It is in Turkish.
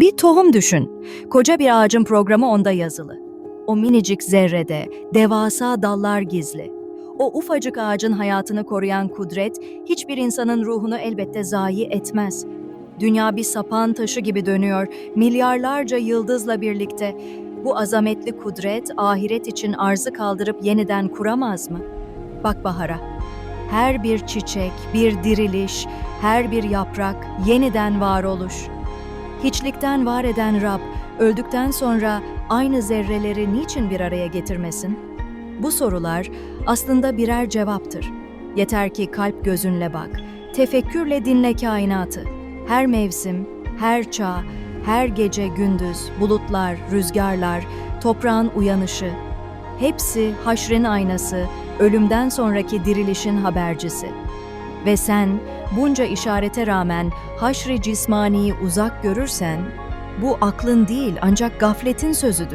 Bir tohum düşün. Koca bir ağacın programı onda yazılı. O minicik zerrede devasa dallar gizli. O ufacık ağacın hayatını koruyan kudret hiçbir insanın ruhunu elbette zayi etmez. Dünya bir sapan taşı gibi dönüyor, milyarlarca yıldızla birlikte. Bu azametli kudret ahiret için arzı kaldırıp yeniden kuramaz mı? Bak bahara. Her bir çiçek, bir diriliş, her bir yaprak yeniden varoluş. Hiçlikten var eden Rab, öldükten sonra aynı zerreleri niçin bir araya getirmesin? Bu sorular aslında birer cevaptır. Yeter ki kalp gözünle bak, tefekkürle dinle kainatı. Her mevsim, her çağ, her gece gündüz, bulutlar, rüzgarlar, toprağın uyanışı, hepsi haşrin aynası, ölümden sonraki dirilişin habercisi. Ve sen bunca işarete rağmen haşri cismaniyi uzak görürsen, bu aklın değil ancak gafletin sözüdür.